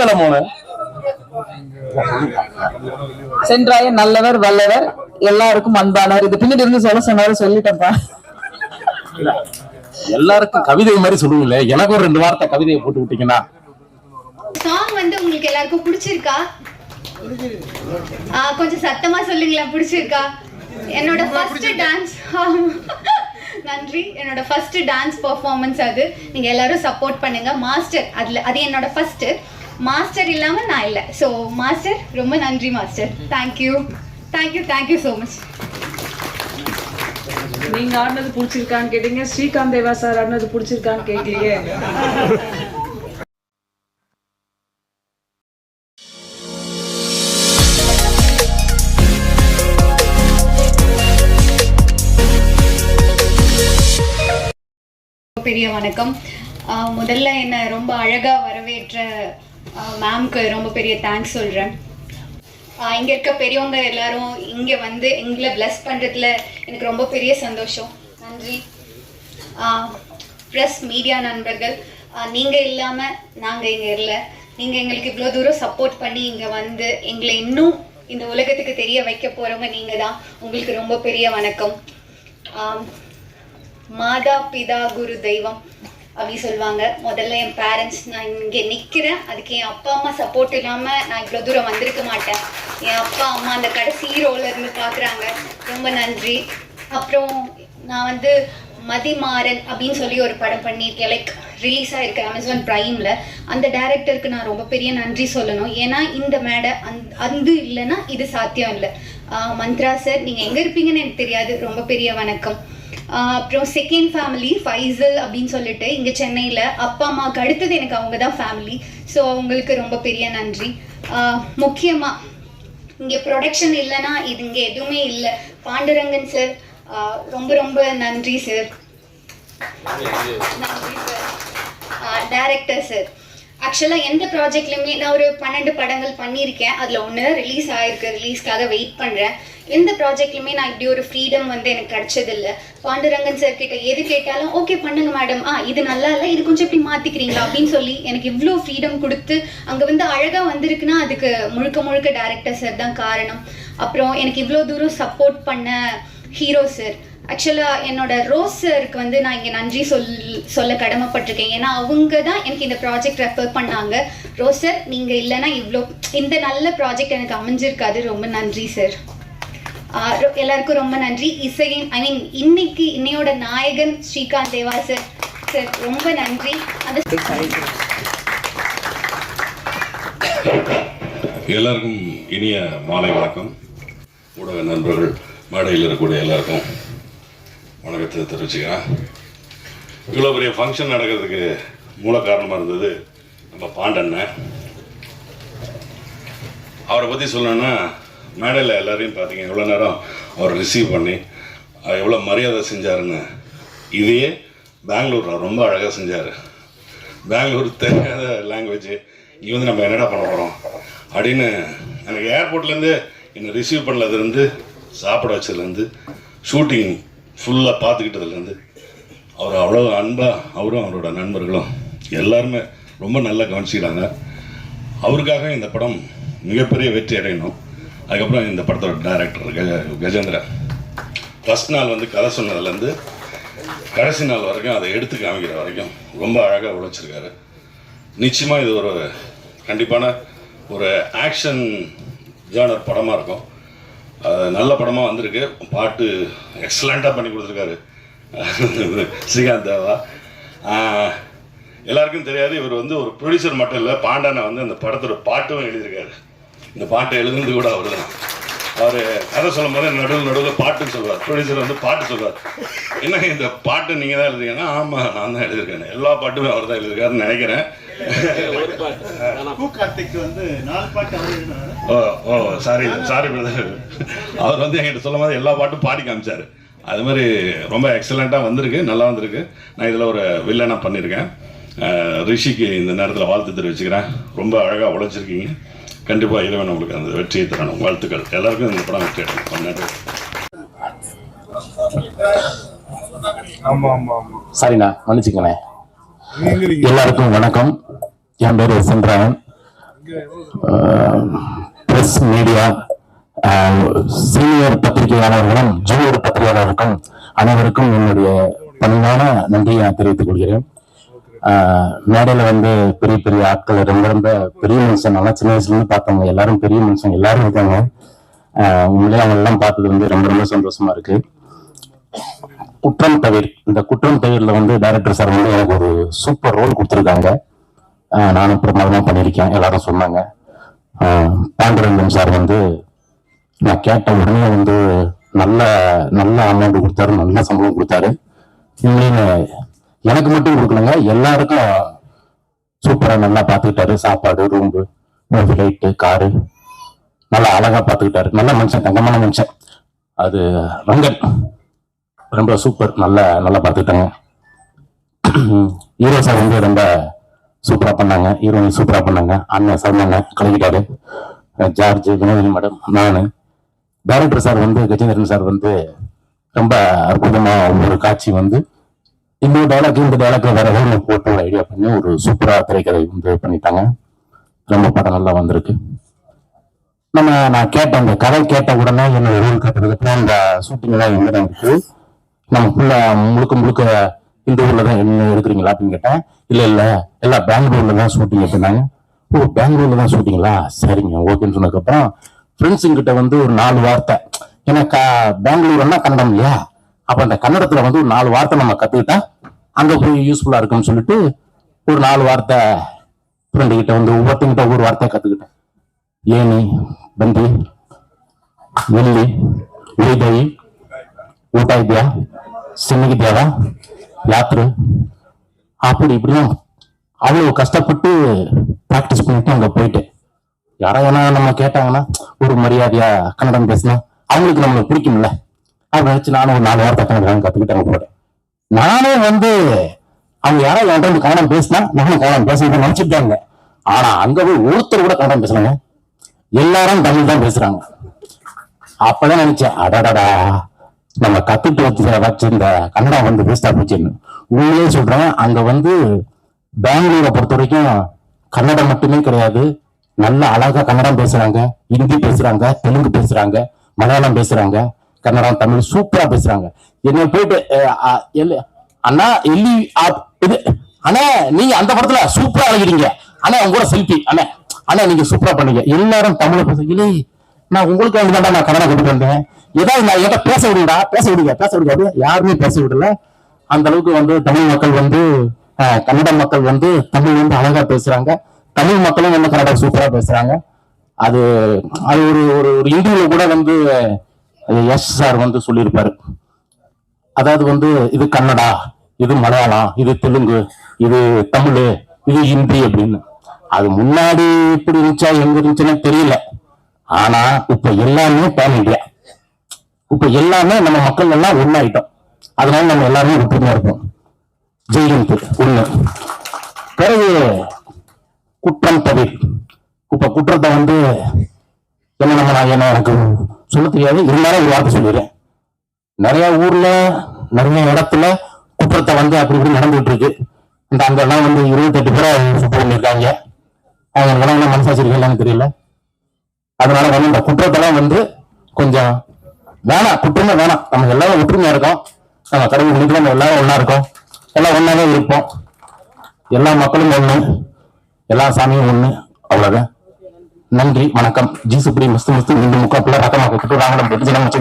வேலை சென்றாய நல்லவர் வல்லவர் எல்லாருக்கும் அன்பானவர். இது பின்னாடி இருந்து சொல்ல சொன்னாரு சொல்லிட்டேன்ப்பா. எல்லாருக்கும் கவிதை மாதிரி சொல்லுவீங்களே. எனக்கு ஒரு ரெண்டு வார்த்தை கவிதையை போட்டு விட்டீங்கன்னா. சாங் வந்து உங்களுக்கு எல்லாருக்கும் பிடிச்சிருக்கா? ஆ, கொஞ்சம் சத்தமா சொல்லுங்களேன் பிடிச்சிருக்கா? என்னோட ஃபர்ஸ்ட் டான்ஸ் நன்றி. என்னோட ஃபர்ஸ்ட் டான்ஸ் பெர்ஃபார்மன்ஸ் அது. நீங்க எல்லாரும் சப்போர்ட் பண்ணுங்க. மாஸ்டர் அதுல அது என்னோட ஃபர்ஸ்ட் மாஸ்டர் இல்லாம நான் இல்லை. ஸோ மாஸ்டர் ரொம்ப நன்றி master thank you thank you thank you so much நீங்க ஆடினது பிடிச்சிருக்கான்னு கேட்டீங்க. ஸ்ரீகாந்த் தேவா சார் ஆடினது பிடிச்சிருக்கான்னு கேட்கலையே. பெரிய வணக்கம். முதல்ல என்னை ரொம்ப அழகா வரவேற்ற மேம்க்கு ரொம்ப பெரிய தேங்க்ஸ் சொல்கிறேன் இங்கே இருக்க பெரியவங்க எல்லாரும் இங்கே வந்து எங்களை பிளஸ் பண்ணுறதுல எனக்கு ரொம்ப பெரிய சந்தோஷம். நன்றி. ப்ரெஸ் மீடியா நண்பர்கள் நீங்கள் இல்லாமல் நாங்கள் இங்கே இல்லை. நீங்கள் எங்களுக்கு இவ்வளோ தூரம் சப்போர்ட் பண்ணி இங்கே வந்து எங்களை இன்னும் இந்த உலகத்துக்கு தெரிய வைக்க போகிறவங்க நீங்கள் தான். உங்களுக்கு ரொம்ப பெரிய வணக்கம். மாதா பிதா குரு தெய்வம். அப்படி சொல்லுவாங்க. முதல்ல என் பேரண்ட்ஸ் நான் இங்கே நிற்கிறேன் அதுக்கு என் அப்பா அம்மா சப்போர்ட் இல்லாமல் நான் இவ்வளோ தூரம் வந்திருக்க மாட்டேன். என் அப்பா அம்மா அந்த கடைசி ரோல இருந்து பார்க்குறாங்க ரொம்ப நன்றி. அப்புறம் நான் வந்து மதிமாறன் அப்படின்னு சொல்லி ஒரு படம் பண்ணியிருக்கேன். லைக் ரிலீஸ் ஆகிருக்கு அமேசான் ப்ரைமில் அந்த டேரக்டருக்கு நான் ரொம்ப பெரிய நன்றி சொல்லணும். ஏன்னா இந்த மேடை அந் அது இல்லைன்னா இது சாத்தியம் இல்லை. மந்த்ரா சார் நீங்கள் எங்கே இருப்பீங்கன்னு எனக்கு தெரியாது. ரொம்ப பெரிய வணக்கம். அப்புறம் செகண்ட் ஃபேமிலி ஃபைசல் அப்படின்னு சொல்லிட்டு இங்கே சென்னையில் அப்பா அம்மாவுக்கு அடுத்தது எனக்கு அவங்க தான் ஃபேமிலி ஸோ அவங்களுக்கு ரொம்ப பெரிய நன்றி. முக்கியமாக இங்கே ப்ரொடக்ஷன் இல்லைன்னா இது இங்கே எதுவுமே இல்லை. பாண்டுரங்கன் சார் ரொம்ப ரொம்ப நன்றி சார் நன்றி சார் டைரக்டர் சார் ஆக்சுவலாக எந்த ப்ராஜெக்ட்லையுமே நான் ஒரு பன்னெண்டு படங்கள் பண்ணியிருக்கேன். அதில் ஒன்று ரிலீஸ் ஆகிருக்கு ரிலீஸ்க்காக வெயிட் பண்ணுறேன் எந்த ப்ராஜெக்ட்லையுமே நான் இப்படி ஒரு ஃப்ரீடம் வந்து எனக்கு கிடைச்சதில்ல. பாண்டுரங்கன் சார் கிட்ட எது கேட்டாலும் ஓகே பண்ணுங்க மேடம் ஆ இது நல்லா இல்லை. இது கொஞ்சம் இப்படி மாற்றிக்கிறீங்களா அப்படின்னு சொல்லி எனக்கு இவ்வளோ ஃப்ரீடம் கொடுத்து அங்கே வந்து அழகாக வந்திருக்குன்னா அதுக்கு முழுக்க முழுக்க டேரக்டர் சார் தான் காரணம். அப்புறம் எனக்கு இவ்வளோ தூரம் சப்போர்ட் பண்ண ஹீரோ சார் ஆக்சுவலாக என்னோட ரோஸ் சருக்கு வந்து நான் இங்கே நன்றி சொல் சொல்ல கடமைப்பட்டிருக்கேன். ஏன்னா அவங்க தான் எனக்கு இந்த ப்ராஜெக்ட் ரெஃபர் பண்ணாங்க. ரோஸ் சார் நீங்கள் இல்லைன்னா இவ்வளோ இந்த நல்ல ப்ராஜெக்ட் எனக்கு அமைஞ்சிருக்காது. ரொம்ப நன்றி சார் எல்லாருக்கும் ரொம்ப நன்றி. இசையின் ஐ மீன் இன்னைக்கு இன்னையோட நாயகன் ஸ்ரீகாந்த் தேவா சார் சார் ரொம்ப நன்றி. அது எல்லாருக்கும் இனிய மாலை வணக்கம். ஊடக நண்பர்கள் மேடையில் இருக்கக்கூடிய எல்லாருக்கும் வணக்கத்தை தெரிவிச்சுக்கிறேன். இவ்வளோ பெரிய ஃபங்க்ஷன் நடக்கிறதுக்கு மூல காரணமாக இருந்தது நம்ம பாண்டண்ணன். அவரை பற்றி சொல்லணும்னா மேடையில் எல்லாரையும் பார்த்தீங்க எவ்வளோ நேரம் அவர் ரிசீவ் பண்ணி எவ்வளோ மரியாதை செஞ்சாருன்னு. இதையே பெங்களூர் ரொம்ப அழகாக செஞ்சார். பெங்களூர் தெரியாத லாங்குவேஜ் இங்கே வந்து நம்ம என்னடா பண்ண போகிறோம் அப்படின்னு எனக்கு ஏர்போர்ட்லேருந்து என்னை ரிசீவ் பண்ணதுலேருந்து சாப்பிட வச்சதுலேருந்து ஷூட்டிங் ஃபுல்லாக பார்த்துக்கிட்டதுலேருந்து அவர் அவ்வளோ அன்பாக அவரும் அவரோட நண்பர்களும் எல்லாருமே ரொம்ப நல்லா கவனிச்சிக்கிறாங்க அவருக்காக இந்த படம் மிகப்பெரிய வெற்றி அடையணும். அதுக்கப்புறம் இந்த படத்தோட டைரக்டர் கஜ கஜேந்திரன். ஃபஸ்ட் நாள் வந்து கதை சொன்னதுலேருந்து கடைசி நாள் வரைக்கும் அதை எடுத்து காமிக்கிற வரைக்கும் ரொம்ப அழகாக உழைச்சிருக்காரு. நிச்சயமாக இது ஒரு கண்டிப்பான ஒரு ஆக்ஷன் ஜேனர் படமாக இருக்கும். நல்ல படமாக வந்திருக்கு. பாட்டு எக்ஸலண்ட்டாக பண்ணி கொடுத்துருக்காரு. ஸ்ரீகாந்த் தேவா. எல்லாருக்கும் தெரியாது இவர் வந்து ஒரு ப்ரொடியூசர் மட்டும் இல்லை பாண்டானை வந்து அந்த படத்தோட பாட்டும் எழுதியிருக்காரு. இந்த பாட்டை எழுதுனது கூட அவர் தான் அவர் கதை சொல்லும் போது நடுவில் நடுவில் பாட்டுன்னு சொல்லுவார் ப்ரொடியூசர் வந்து பாட்டு சொல்லுவார் என்ன இந்த பாட்டு நீங்கள் தான் எழுதுறீங்கன்னா ஆமாம் நான் தான் எழுதியிருக்கேன். எல்லா பாட்டுமே அவர் தான் எழுதியிருக்காருன்னு நினைக்கிறேன். வந்து நாலு பாட்டு அவர் எழுதினாரு. ஓ ஓ சாரி சாரி பிரதர் அவர் வந்து என்கிட்ட சொல்லும் போது எல்லா பாட்டும் பாடி காமிச்சாரு. அது மாதிரி ரொம்ப எக்ஸலண்ட்டாக வந்திருக்கு நல்லா வந்திருக்கு. நான் இதில் ஒரு வில்லனாக பண்ணியிருக்கேன் ரிஷிக்கு இந்த நேரத்தில் வாழ்த்து தெரிவிச்சுக்கிறேன். ரொம்ப அழகாக உழைச்சிருக்கீங்க. கண்டிப்பாக இறைவன் உங்களுக்கு அந்த வெற்றியை தரணும். வாழ்த்துக்கள். எல்லாருக்கும் இந்த படம் வெற்றி ஆமா சரிண்ணா மன்னிச்சுக்கண்ணே எல்லாருக்கும் வணக்கம். என் பேர் சென்றாயன் பிரஸ் மீடியா சீனியர் பத்திரிகையாளர்களும் ஜூனியர் பத்திரிகையாளருக்கும் அனைவருக்கும் என்னுடைய பணிவான நன்றியை நான் தெரிவித்துக் கொள்கிறேன். மேடையில் மேடையில வந்து பெரிய பெரிய ஆட்கள் ரொம்ப ரொம்ப பெரிய மனுஷன் நல்லா சின்ன வயசுல இருந்து பார்த்தவங்க எல்லாரும் பெரிய மனுஷன் எல்லாரும் இருக்காங்க. உண்மையிலே அவங்க எல்லாம் பார்த்தது வந்து ரொம்ப ரொம்ப சந்தோஷமா இருக்கு. குற்றம் தவிர் இந்த குற்றம் தவிரில் வந்து டைரக்டர் சார் வந்து எனக்கு ஒரு சூப்பர் ரோல் கொடுத்துருக்காங்க. நானும் பிரமாதமா பண்ணியிருக்கேன் எல்லாரும் சொன்னாங்க. பாண்டரங்கம் சார் வந்து நான் கேட்ட உடனே வந்து நல்ல நல்ல அமௌண்ட் கொடுத்தாரு நல்ல சம்பளம் கொடுத்தாரு. உண்மையிலே எனக்கு மட்டும் கொடுக்கலங்க எல்லாருக்கும் சூப்பராக நல்லா பார்த்துக்கிட்டாரு சாப்பாடு ரூம்பு ஃப்ளைட்டு காரு நல்லா அழகாக பார்த்துக்கிட்டாரு நல்ல மனுஷன் தங்கமான மனுஷன். அது ரங்கன். ரொம்ப சூப்பர் நல்லா நல்லா பார்த்துக்கிட்டாங்க ஹீரோ சார் வந்து ரொம்ப சூப்பராக பண்ணாங்க ஹீரோயின் சூப்பராக பண்ணாங்க அண்ணன் சர்மாங்க கலக்கிட்டாரு. ஜார்ஜ் வினோதினி மேடம் நான் டேரக்டர் சார் வந்து கஜேந்திரன் சார் வந்து ரொம்ப அற்புதமாக ஒரு காட்சி வந்து இந்த டைலாக் இந்த டைலாக்ல வேற ஏதோ போட்டு ஒரு ஐடியா பண்ணி ஒரு சூப்பராக திரைக்கதை வந்து பண்ணிட்டாங்க. ரொம்ப படம் நல்லா வந்திருக்கு. நம்ம நான் கேட்ட அந்த கதை கேட்ட உடனே என்னோட ரோல் கட்டுறதுக்கு அந்த ஷூட்டிங் எல்லாம் எங்க தான் இருக்கு? நம்ம ஃபுல்லாக முழுக்க முழுக்க இந்த ஊர்ல தான் என்ன எடுக்கிறீங்களா அப்படின்னு கேட்டேன் இல்ல இல்ல எல்லாம் பெங்களூர்ல தான் ஷூட்டிங் எடுத்தாங்க ஓ பெங்களூர்ல தான் ஷூட்டிங்களா சரிங்க ஓகேன்னு சொன்னதுக்கப்புறம் ஃப்ரெண்ட்ஸுங்க ஃப்ரெண்ட்ஸுங்கிட்ட வந்து ஒரு நாலு வார்த்தை. ஏன்னா க பெங்களூர்னா கன்னடம் இல்லையா? அப்ப அந்த கன்னடத்துல வந்து ஒரு நாலு வார்த்தை நம்ம கத்துக்கிட்டா அங்க போய் யூஸ்ஃபுல்லா இருக்குன்னு சொல்லிட்டு ஒரு நாலு வார்த்தை ஃப்ரெண்டு கிட்ட வந்து ஒவ்வொருத்தங்கிட்ட ஒவ்வொரு வார்த்தையை கத்துக்கிட்டேன். ஏனி பந்தி வெள்ளி வைதை ஊட்டாய் தியா சின்னகித்யாவா யாத்திரை. அப்படி இப்படிலாம் அவ்வளவு கஷ்டப்பட்டு ப்ராக்டிஸ் பண்ணிட்டு அங்க போயிட்டு. வேணா நம்ம கேட்டாங்கன்னா ஒரு மரியாதையா கன்னடம் பேசினா அவங்களுக்கு நம்மளுக்கு பிடிக்கும்ல. அப்படின்னு நினச்சி நானும் ஒரு நாலு வார்த்தை கன்னடம் கத்துக்கிட்டாங்க போகிறேன் நானே வந்து அவங்க யாராவது என்கிட்ட வந்து கன்னடம் பேசினா நானும் கன்னடம் பேசுறது நினைச்சிட்டாங்க ஆனா அங்க போய் ஒருத்தர் கூட கன்னடம் பேசுறாங்க எல்லாரும் தமிழ் தான் பேசுறாங்க. அப்பதான் நினைச்சேன் அடடடா நம்ம கத்துட்டு வச்சு வச்சிருந்த கன்னடம் வந்து வேஸ்டா போச்சுன்னு உண்மையிலே சொல்றேன் அங்க வந்து பெங்களூரை பொறுத்த வரைக்கும் கன்னடம் மட்டுமே கிடையாது. நல்ல அழகா கன்னடம் பேசுறாங்க ஹிந்தி பேசுறாங்க தெலுங்கு பேசுறாங்க மலையாளம் பேசுறாங்க கன்னடம் தமிழ் சூப்பரா பேசுறாங்க. என்ன போயிட்டு அண்ணா எல்லி ஆப்- இது அண்ணா நீங்க அந்த படத்துல சூப்பரா அழகிறீங்க அண்ணா உங்க கூட செல்ஃபி அண்ணா அண்ணா நீங்க சூப்பரா பண்ணீங்க. எல்லாரும் தமிழ பேச இல்லை நான் உங்களுக்கு வேண்டிதான் நான் கன்னடம் கொண்டு வந்தேன். ஏதாவது நான் என்கிட்ட பேச விடுங்கடா பேச விடுங்க பேச விடுங்க அப்படின்னு யாருமே பேச விடல. அந்த அளவுக்கு வந்து தமிழ் மக்கள் வந்து கன்னட மக்கள் வந்து தமிழ் வந்து அழகா பேசுறாங்க. தமிழ் மக்களும் வந்து கன்னடா சூப்பரா பேசுறாங்க. அது அது ஒரு ஒரு ஒரு இன்டர்வியூல கூட வந்து எஸ் சார் வந்து சொல்லியிருப்பாரு. அதாவது வந்து இது கன்னடா இது மலையாளம் இது தெலுங்கு இது தமிழ் இது ஹிந்தி அப்படின்னு. அது முன்னாடி இப்படி இருந்துச்சா எங்க இருந்துச்சுன்னு தெரியல. ஆனா இப்ப எல்லாமே பேன் இந்தியா இப்ப எல்லாமே நம்ம மக்கள் எல்லாம் ஒன்னாயிட்டோம் அதனால நம்ம எல்லாருமே ஒற்றுமையா இருப்போம் ஜெயிலுக்கு ஒண்ணு. பிறகு குற்றம் தவிர். இப்ப குற்றத்தை வந்து என்ன நம்ம நான் என்ன எனக்கு சொல்ல தெரியாது. இருந்தாலும் ஒரு வார்த்தை சொல்லிடுறேன். நிறைய ஊர்ல நிறைய இடத்துல குற்றத்தை வந்து அப்படி இப்படி நடந்துட்டு இருக்கு. இந்த அந்த இடம் வந்து இருபத்தெட்டு பேரை சுட்டு பண்ணியிருக்காங்க. அவங்க இடம் என்ன மனசாட்சி இருக்கலாம்னு தெரியல. அதனால வந்து இந்த குற்றத்தெல்லாம் வந்து கொஞ்சம் வேணாம் குற்றமே வேணாம். நம்ம எல்லாரும் ஒற்றுமையா இருக்கோம். நம்ம கடவுள் இன்னைக்கு நம்ம எல்லாரும் ஒன்னா இருக்கோம். எல்லாம் ஒன்னாவே இருப்போம். எல்லா மக்களும் ஒண்ணு. எல்லா சாமியும் ஒண்ணு. அவ்வளவுதான். நன்றி வணக்கம். ஜி சுப்ரி மஸ்து மஸ்து மீண்டும் முக்கா பிள்ளை ரத்தமாக குட்டு ராங்கடம் பெட்டு ஜனம் வச்சு